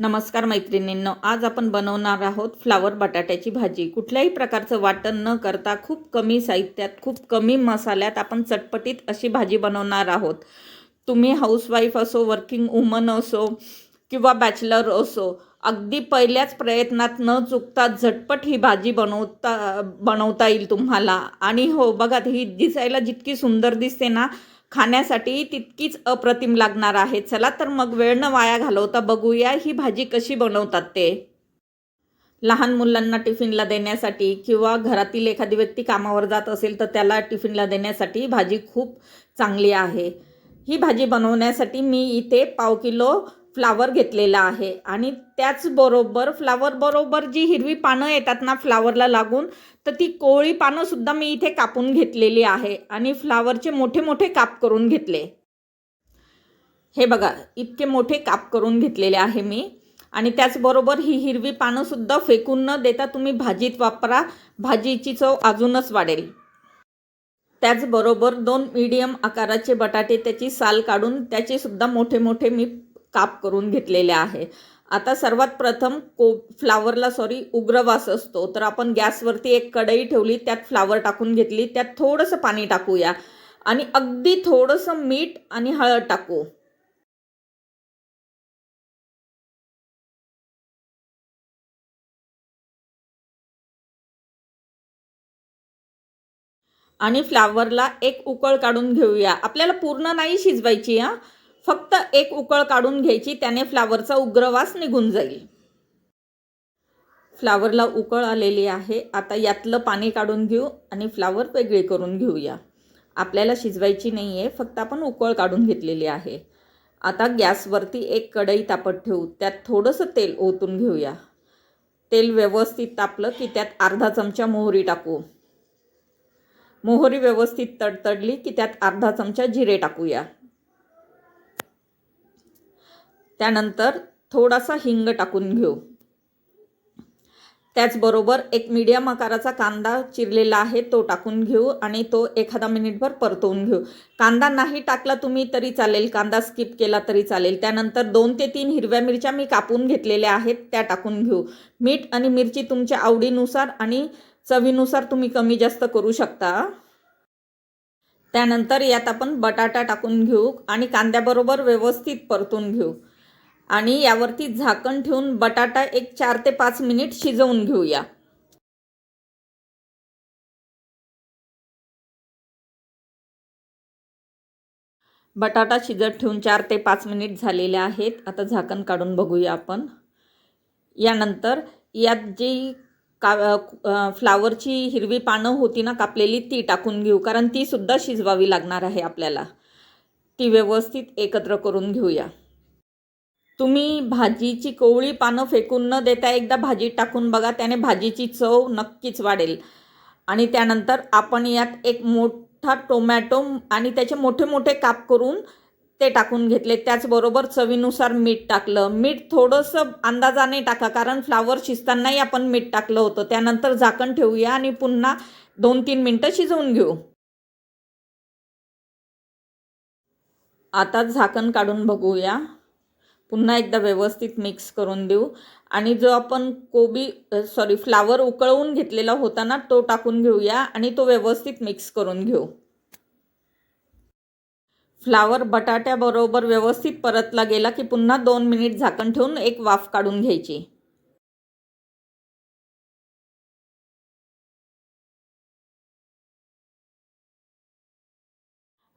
नमस्कार मैत्रिणींनो आज आपण बनवणार आहोत फ्लावर बटाट्याची भाजी. कुठल्याही प्रकारचं वाटण न करता खूप कमी साहित्यात खूप कमी मसाल्यात आपण चटपटीत अशी भाजी बनवणार आहोत. तुम्ही हाऊसवाईफ असो वर्किंग वुमन असो किंवा बॅचलर असो अगदी पहिल्याच प्रयत्नात न चुकता झटपट ही भाजी बनवता बनवता येईल तुम्हाला. आणि हो बघा ही दिसायला जितकी सुंदर दिसते ना खाण्यासाठी तितकीच अप्रतिम लागणार आहे. चला तर मग वेळ न वाया घालवता बघूया ही भाजी कशी बनवतात ते. लहान मुलांना टिफिनला देण्यासाठी किंवा घरातील एखादी व्यक्ती कामावर जात असेल तर त्याला टिफिनला देण्यासाठी भाजी खूप चांगली आहे. ही भाजी बनवण्यासाठी मी इथे पाव किलो फ्लावर घेतलेला आहे. आणि त्याचबरोबर फ्लावरबरोबर जी हिरवी पानं येतात ना फ्लावरला लागून तर ती कोवळी पानंसुद्धा मी इथे कापून घेतलेली आहे आणि फ्लावरचे मोठे मोठे काप करून घेतले. हे बघा इतके मोठे काप करून घेतलेले आहे मी. आणि त्याचबरोबर ही हिरवी पानंसुद्धा फेकून न देता तुम्ही भाजीत वापरा. भाजीची चव अजूनच वाढेल. त्याचबरोबर दोन मीडियम आकाराचे बटाटे त्याची साल काढून त्याचेसुद्धा मोठे मोठे मी काप करून घेतलेले आहे. आता सर्वात प्रथम को फ्लावरला सॉरी उग्रवास असतो. तर आपण गॅसवरती एक कढई ठेवली त्यात फ्लावर टाकून घेतली त्यात थोडंसं पाणी टाकूया. आणि अगदी थोडंसं मीठ आणि हळद टाकू. आणि फ्लावरला एक उकळ काढून घेऊया. आपल्याला पूर्ण नाही शिजवायची हां. फक्त एक उकळ काढून घ्यायची त्याने फ्लावरचा उग्रवास निघून जाईल. फ्लावरला उकळ आलेली आहे. आता यातलं पाणी काढून घेऊ आणि फ्लावर वेगळे करून घेऊया. आपल्याला शिजवायची नाही आहे फक्त आपण उकळ काढून घेतलेली आहे. आता गॅसवरती एक कढई तापत ठेवू. त्यात थोडंसं तेल ओतून घेऊया. तेल व्यवस्थित तापलं की त्यात अर्धा चमचा मोहरी टाकू. मोहरी व्यवस्थित तडतडली की त्यात अर्धा चमचा जिरे टाकूया. त्यानंतर थोडासा हिंग टाकून घेऊ. त्याचबरोबर एक मीडियम आकाराचा कांदा चिरलेला आहे तो टाकून घेऊ आणि तो एखादा मिनिटभर परतवून घेऊ. कांदा नाही टाकला तुम्ही तरी चालेल कांदा स्किप केला तरी चालेल. त्यानंतर दोन ते तीन हिरव्या मिरच्या मी कापून घेतलेल्या आहेत त्या टाकून घेऊ. मीठ आणि मिरची तुमच्या आवडीनुसार आणि चवीनुसार तुम्ही कमी जास्त करू शकता. त्यानंतर यात आपण बटाटा टाकून घेऊ आणि कांद्याबरोबर व्यवस्थित परतून घेऊ. आणि यावरती झाकण ठेवून बटाटा एक चार ते पाच मिनिट शिजवून घेऊया. बटाटा शिजत ठेवून चार ते पाच मिनिट झालेले आहेत. आता झाकण काढून बघूया आपण. यानंतर यात जी का फ्लावरची हिरवी पानं होती ना कापलेली ती टाकून घेऊ कारण ती सुद्धा शिजवावी लागणार आहे आपल्याला. ती व्यवस्थित एकत्र करून घेऊया. तुम्ही भाजीची कोवळी पानं फेकून न देता एकदा भाजी टाकून बघा त्याने भाजीची चव नक्कीच वाढेल. आणि त्यानंतर आपण यात एक मोठा टोमॅटो आणि त्याचे मोठे मोठे काप करून ते टाकून घेतले. त्याचबरोबर चवीनुसार मीठ टाकलं. मीठ थोडंसं अंदाजाने टाका कारण फ्लावर शिजतानाही आपण मीठ टाकलं होतं. त्यानंतर झाकण ठेवूया आणि पुन्हा दोन तीन मिनटं शिजवून घेऊ. आता झाकण काढून बघूया. पुन्हा एकदा व्यवस्थित मिक्स करून देऊ. आणि जो आपण कोबी सॉरी फ्लावर उकळवून घेतलेला होता ना तो टाकून घेऊया आणि तो व्यवस्थित मिक्स करून घेऊ. फ्लावर बटाट्याबरोबर व्यवस्थित परतला गेला की पुन्हा दोन मिनिट झाकण ठेवून एक वाफ काढून घ्यायची.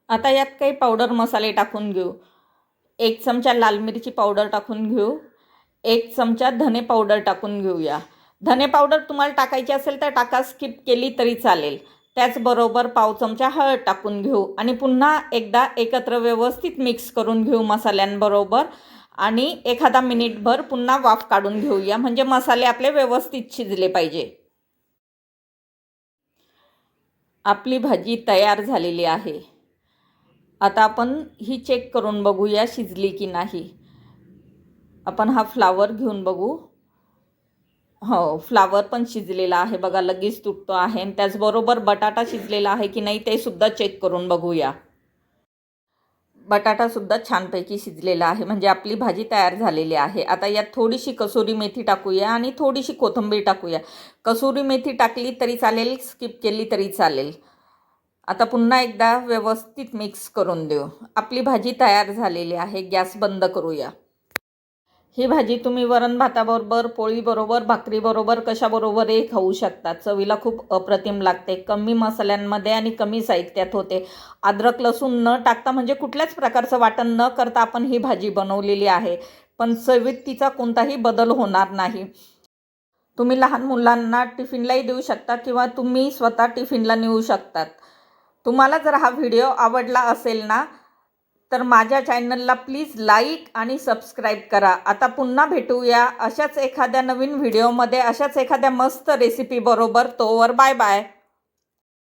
आता यात काही पावडर मसाले टाकून घेऊ. एक चमचा लाल मिरची पावडर टाकून घेऊ. एक चमचा धने पावडर टाकून घेऊया. धने पावडर तुम्हाला टाकायची असेल तर टाका स्किप केली तरी चालेल. त्याचबरोबर पाव चमचा हळद टाकून घेऊ. आणि पुन्हा एकदा एकत्र व्यवस्थित मिक्स करून घेऊ मसाल्यांबरोबर. आणि एखादा मिनिटभर पुन्हा वाफ काढून घेऊया. म्हणजे मसाले आपले व्यवस्थित शिजले पाहिजे. आपली भाजी तयार झालेली आहे. आता आपण ही चेक करून बघूया शिजली की नाही. आपण हा फ्लावर घेऊन बघू. हो फ्लावर पण शिजलेला आहे बघा लगेच तुटतो आहे. आणि त्याचबरोबर बटाटा शिजलेला आहे की नाही ते सुद्धा चेक करून बघूया. बटाटासुद्धा छानपैकी शिजलेला आहे. म्हणजे आपली भाजी तयार झालेली आहे. आता यात थोडीशी कसुरी मेथी टाकूया आणि थोडीशी कोथिंबीर टाकूया. कसुरी मेथी टाकली तरी चालेल स्किप केली तरी चालेल. आता पुन्हा एकदा व्यवस्थित मिक्स करून देऊ. आपली भाजी तयार झालेली आहे गॅस बंद करूया. ही भाजी तुम्ही वरण भाताबरोबर पोळीबरोबर भाकरीबरोबर कशाबरोबरही खाऊ शकता. चवीला खूप अप्रतिम लागते. कमी मसाल्यांमध्ये आणि कमी साहित्यात होते. अद्रक लसूण न टाकता म्हणजे कुठल्याच प्रकारचं वाटण न करता आपण ही भाजी बनवलेली आहे. पण चवीत तिचा कोणताही बदल होणार नाही. तुम्ही लहान मुलांना टिफिनलाही देऊ शकता किंवा तुम्ही स्वतः टिफिनला नेऊ शकतात. तुम्हाला जर हा व्हिडिओ आवडला असेल ना तर माझ्या चॅनलला प्लीज लाईक आणि सबस्क्राईब करा. आता पुन्हा भेटूया अशाच एखाद्या नवीन व्हिडिओमध्ये अशाच एखाद्या मस्त रेसिपीबरोबर तोवर बाय बाय